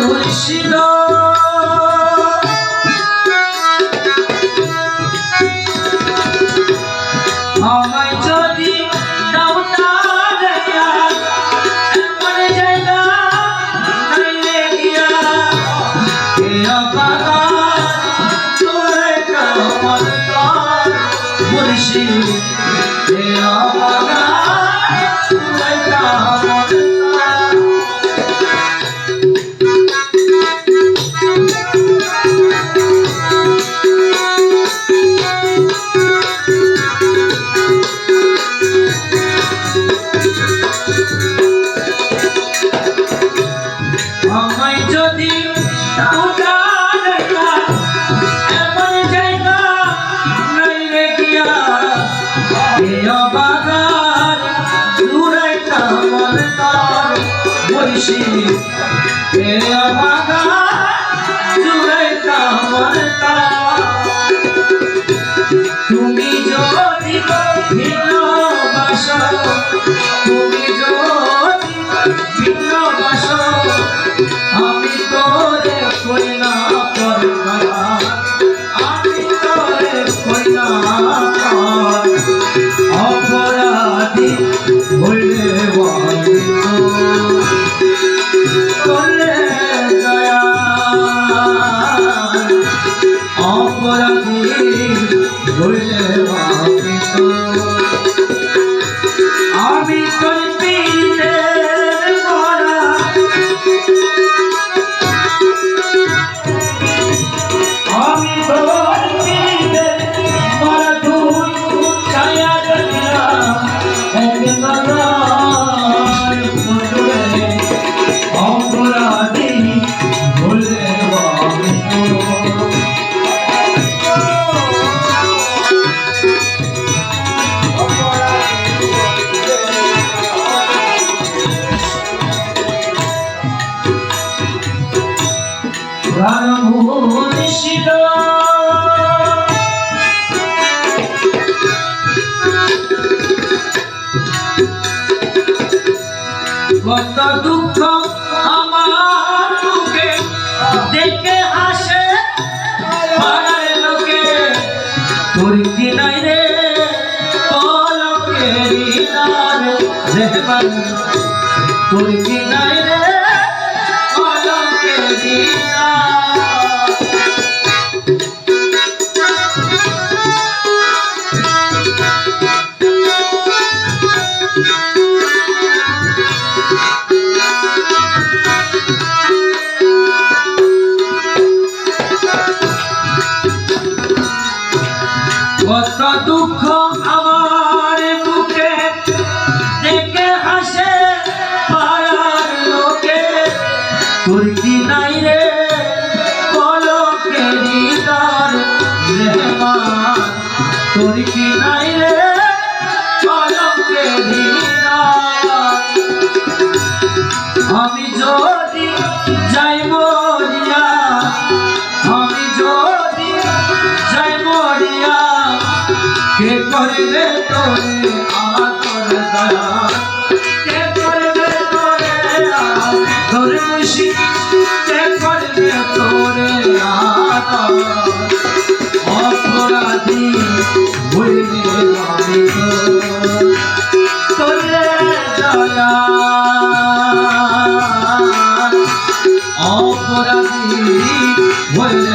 মুর্শিদ বৈশি কত আমার কে করবে তোরে? আতর দয়া। কে করবে তোরে? আতর খুশি কে করবে তোরে? আতর অপরাধী ভুলে অপরাধী ভুলে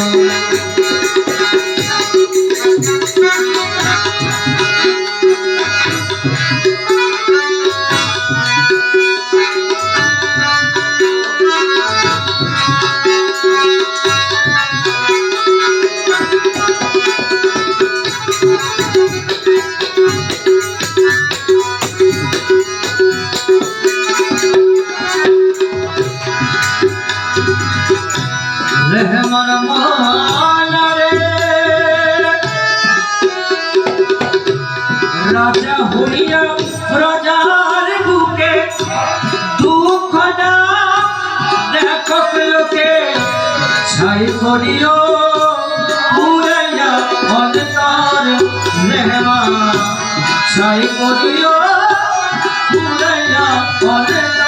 তোর পীড়িতে রাজা হইয়া রাজার বুকে দুঃখ না দেখো লোকে ছাই করিও পুরাইয়া অন্তর রহমান ছাই করিও পুরাইয়া অন্তর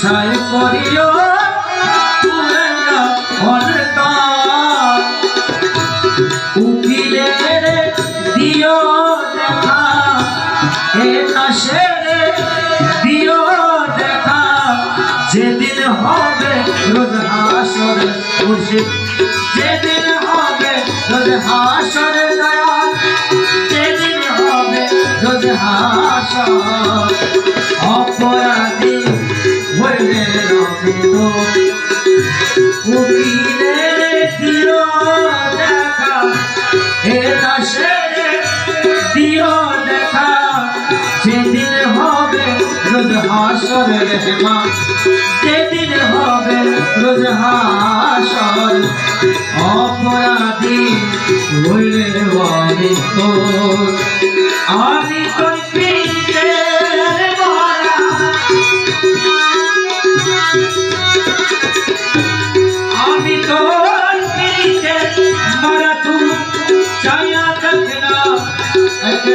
মুর্শিদ করিও উকিলের দিও দেখা এ কাশের দিও দেখা। যেদিন হবে রোজ হাসর মুর্শিদ, যেদিন হবে রোজ হাসর দয়াল, যেদিন হবে রোজ হাসর। অপরাধী হাসর রেহমা যেদিন হবে রোজ হাসর, অপরাধী হইলে আমি তোর। আমি তোর মারা আমি তোর পিড়িতে মারা তু চায়া দেখনা এক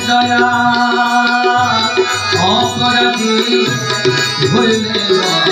দয়া অপরাধী হইলে